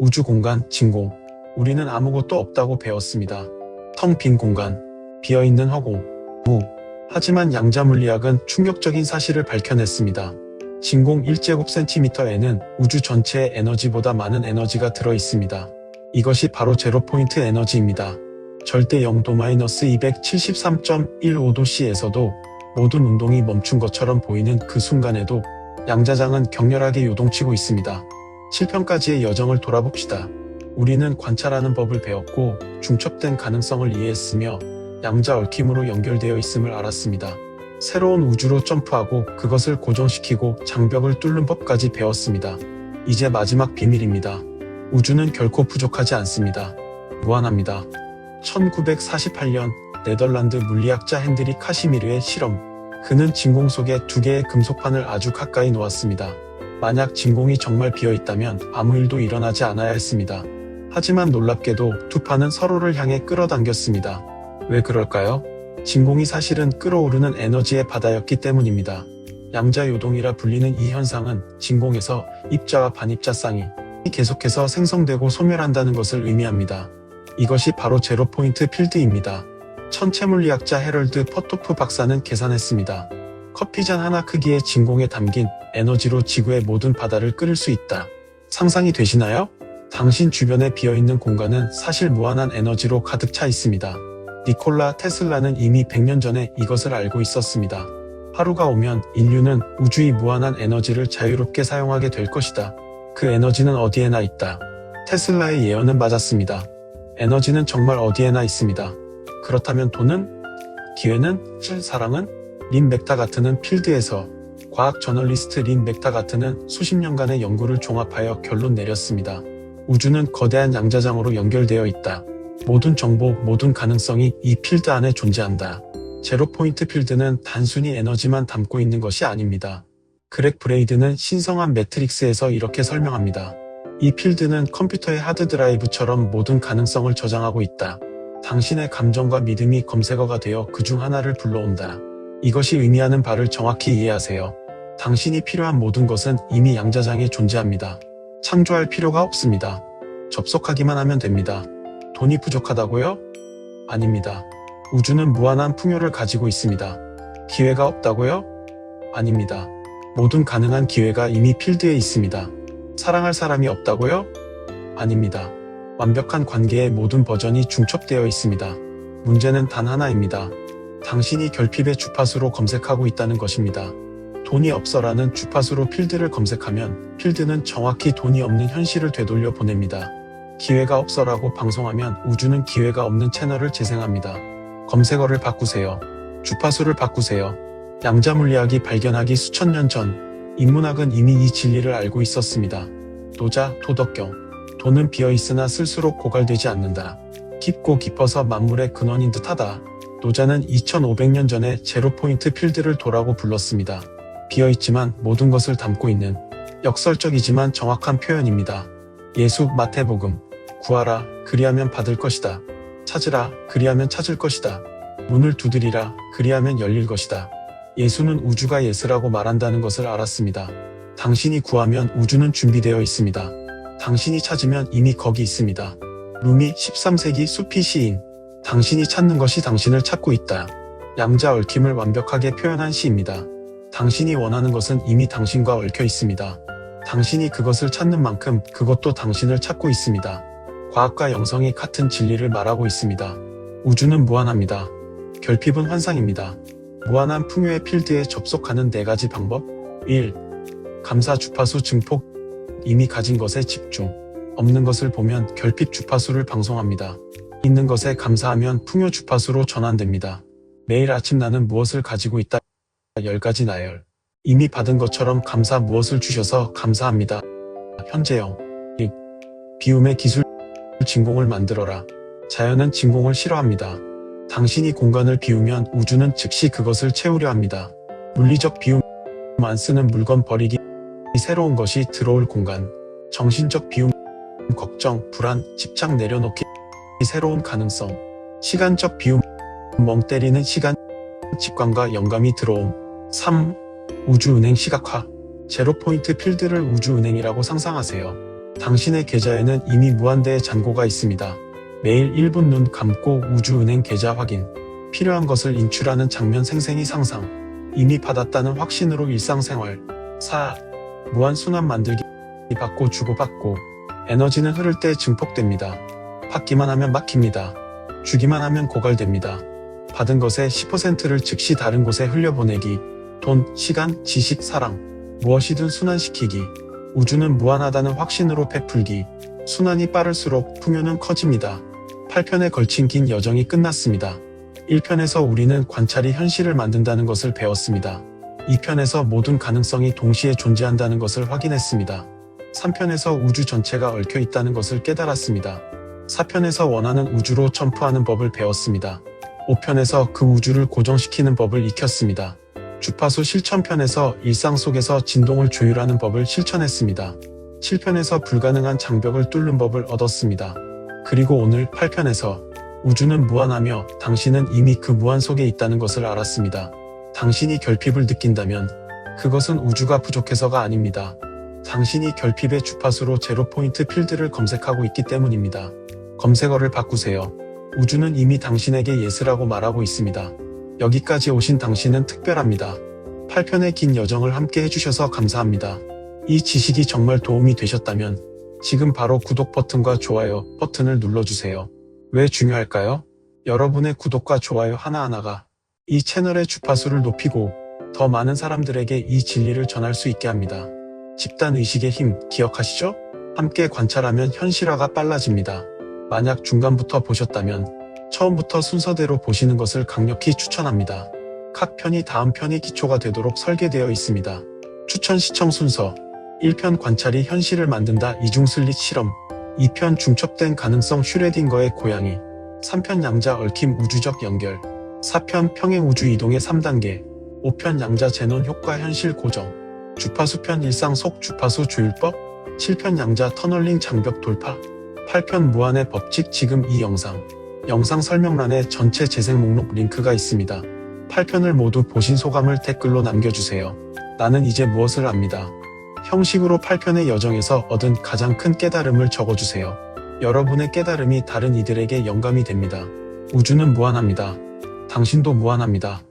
우주 공간, 진공. 우리는 아무것도 없다고 배웠습니다. 텅 빈 공간, 비어있는 허공, 무. 하지만 양자 물리학은 충격적인 사실을 밝혀냈습니다. 진공 1제곱센티미터에는 우주 전체의 에너지보다 많은 에너지가 들어 있습니다. 이것이 바로 제로포인트 에너지입니다. 절대 0도 마이너스 273.15도씨에서도 모든 운동이 멈춘 것처럼 보이는 그 순간에도 양자장은 격렬하게 요동치고 있습니다. 7편까지의 여정을 돌아봅시다. 우리는 관찰하는 법을 배웠고 중첩된 가능성을 이해했으며 양자 얽힘으로 연결되어 있음을 알았습니다. 새로운 우주로 점프하고 그것을 고정시키고 장벽을 뚫는 법까지 배웠습니다. 이제 마지막 비밀입니다. 우주는 결코 부족하지 않습니다. 무한합니다. 1948년 네덜란드 물리학자 핸드리 카시미르의 실험. 그는 진공 속에 두 개의 금속판을 아주 가까이 놓았습니다. 만약 진공이 정말 비어 있다면 아무 일도 일어나지 않아야 했습니다. 하지만 놀랍게도 두 판은 서로를 향해 끌어당겼습니다. 왜 그럴까요? 진공이 사실은 끌어오르는 에너지의 바다였기 때문입니다. 양자 요동이라 불리는 이 현상은 진공에서 입자와 반입자 쌍이 계속해서 생성되고 소멸한다는 것을 의미합니다. 이것이 바로 제로포인트 필드입니다. 천체물리학자 헤럴드 퍼토프 박사는 계산했습니다. 커피잔 하나 크기의 진공에 담긴 에너지로 지구의 모든 바다를 끓일 수 있다. 상상이 되시나요? 당신 주변에 비어있는 공간은 사실 무한한 에너지로 가득 차 있습니다. 니콜라 테슬라는 이미 100년 전에 이것을 알고 있었습니다. 하루가 오면 인류는 우주의 무한한 에너지를 자유롭게 사용하게 될 것이다. 그 에너지는 어디에나 있다. 테슬라의 예언은 맞았습니다. 에너지는 정말 어디에나 있습니다. 그렇다면 돈은? 기회는? 사랑은? 린 맥타가트는 필드에서 과학 저널리스트 린 맥타가트는 수십 년간의 연구를 종합하여 결론 내렸습니다. 우주는 거대한 양자장으로 연결되어 있다. 모든 정보, 모든 가능성이 이 필드 안에 존재한다. 제로포인트 필드는 단순히 에너지만 담고 있는 것이 아닙니다. 그렉 브레이드는 신성한 매트릭스에서 이렇게 설명합니다. 이 필드는 컴퓨터의 하드드라이브처럼 모든 가능성을 저장하고 있다. 당신의 감정과 믿음이 검색어가 되어 그 중 하나를 불러온다. 이것이 의미하는 바를 정확히 이해하세요. 당신이 필요한 모든 것은 이미 양자장에 존재합니다. 창조할 필요가 없습니다. 접속하기만 하면 됩니다. 돈이 부족하다고요? 아닙니다. 우주는 무한한 풍요를 가지고 있습니다. 기회가 없다고요? 아닙니다. 모든 가능한 기회가 이미 필드에 있습니다. 사랑할 사람이 없다고요? 아닙니다. 완벽한 관계의 모든 버전이 중첩되어 있습니다. 문제는 단 하나입니다. 당신이 결핍의 주파수로 검색하고 있다는 것입니다. 돈이 없어라는 주파수로 필드를 검색하면 필드는 정확히 돈이 없는 현실을 되돌려 보냅니다. 기회가 없어라고 방송하면 우주는 기회가 없는 채널을 재생합니다. 검색어를 바꾸세요. 주파수를 바꾸세요. 양자 물리학이 발견하기 수천 년 전, 인문학은 이미 이 진리를 알고 있었습니다. 노자, 도덕경. 돈은 비어 있으나 쓸수록 고갈되지 않는다. 깊고 깊어서 만물의 근원인 듯하다. 노자는 2500년 전에 제로포인트 필드를 도라고 불렀습니다. 비어있지만 모든 것을 담고 있는 역설적이지만 정확한 표현입니다. 예수 마태복음. 구하라, 그리하면 받을 것이다. 찾으라, 그리하면 찾을 것이다. 문을 두드리라, 그리하면 열릴 것이다. 예수는 우주가 예스라고 말한다는 것을 알았습니다. 당신이 구하면 우주는 준비되어 있습니다. 당신이 찾으면 이미 거기 있습니다. 루미 13세기 수피 시인. 당신이 찾는 것이 당신을 찾고 있다. 양자 얽힘을 완벽하게 표현한 시입니다. 당신이 원하는 것은 이미 당신과 얽혀 있습니다. 당신이 그것을 찾는 만큼 그것도 당신을 찾고 있습니다. 과학과 영성이 같은 진리를 말하고 있습니다. 우주는 무한합니다. 결핍은 환상입니다. 무한한 풍요의 필드에 접속하는 네 가지 방법 1. 감사 주파수 증폭 이미 가진 것에 집중 없는 것을 보면 결핍 주파수를 방송합니다. 있는 것에 감사하면 풍요 주파수로 전환됩니다. 매일 아침 나는 무엇을 가지고 있다 10가지 나열 이미 받은 것처럼 감사 무엇을 주셔서 감사합니다. 현재형 1. 비움의 기술 진공을 만들어라. 자연은 진공을 싫어합니다. 당신이 공간을 비우면 우주는 즉시 그것을 채우려 합니다. 물리적 비움 안 쓰는 물건 버리기 새로운 것이 들어올 공간 정신적 비움 걱정 불안 집착 내려놓기 새로운 가능성 시간적 비움 멍 때리는 시간 직관과 영감이 들어옴 3. 우주은행 시각화 제로포인트 필드를 우주은행이라고 상상하세요. 당신의 계좌에는 이미 무한대의 잔고가 있습니다. 매일 1분 눈 감고 우주은행 계좌 확인. 필요한 것을 인출하는 장면 생생히 상상. 이미 받았다는 확신으로 일상생활. 4. 무한순환 만들기 받고 주고받고. 에너지는 흐를 때 증폭됩니다. 받기만 하면 막힙니다. 주기만 하면 고갈됩니다. 받은 것의 10%를 즉시 다른 곳에 흘려보내기. 돈, 시간, 지식, 사랑. 무엇이든 순환시키기. 우주는 무한하다는 확신으로 베풀기. 순환이 빠를수록 풍요는 커집니다. 8편에 걸친 긴 여정이 끝났습니다. 1편에서 우리는 관찰이 현실을 만든다는 것을 배웠습니다. 2편에서 모든 가능성이 동시에 존재한다는 것을 확인했습니다. 3편에서 우주 전체가 얽혀 있다는 것을 깨달았습니다. 4편에서 원하는 우주로 점프하는 법을 배웠습니다. 5편에서 그 우주를 고정시키는 법을 익혔습니다. 주파수 실천편에서 일상 속에서 진동을 조율하는 법을 실천했습니다. 7편에서 불가능한 장벽을 뚫는 법을 얻었습니다. 그리고 오늘 8편에서 우주는 무한하며 당신은 이미 그 무한 속에 있다는 것을 알았습니다. 당신이 결핍을 느낀다면 그것은 우주가 부족해서가 아닙니다. 당신이 결핍의 주파수로 제로 포인트 필드를 검색하고 있기 때문입니다. 검색어를 바꾸세요. 우주는 이미 당신에게 예스라고 말하고 있습니다. 여기까지 오신 당신은 특별합니다. 8편의 긴 여정을 함께 해주셔서 감사합니다. 이 지식이 정말 도움이 되셨다면 지금 바로 구독 버튼과 좋아요 버튼을 눌러주세요. 왜 중요할까요? 여러분의 구독과 좋아요 하나하나가 이 채널의 주파수를 높이고 더 많은 사람들에게 이 진리를 전할 수 있게 합니다. 집단 의식의 힘 기억하시죠? 함께 관찰하면 현실화가 빨라집니다. 만약 중간부터 보셨다면 처음부터 순서대로 보시는 것을 강력히 추천합니다. 각 편이 다음 편이 기초가 되도록 설계되어 있습니다. 추천 시청 순서. 1편 관찰이 현실을 만든다 이중슬릿 실험. 2편 중첩된 가능성 슈레딩거의 고양이. 3편 양자 얽힘 우주적 연결. 4편 평행 우주 이동의 3단계. 5편 양자 제논 효과 현실 고정. 주파수 편 일상 속 주파수 조율법. 7편 양자 터널링 장벽 돌파 8편 무한의 법칙 지금 이 영상 영상 설명란에 전체 재생 목록 링크가 있습니다. 8편을 모두 보신 소감을 댓글로 남겨주세요. 나는 이제 무엇을 압니다. 형식으로 8편의 여정에서 얻은 가장 큰 깨달음을 적어주세요. 여러분의 깨달음이 다른 이들에게 영감이 됩니다. 우주는 무한합니다. 당신도 무한합니다.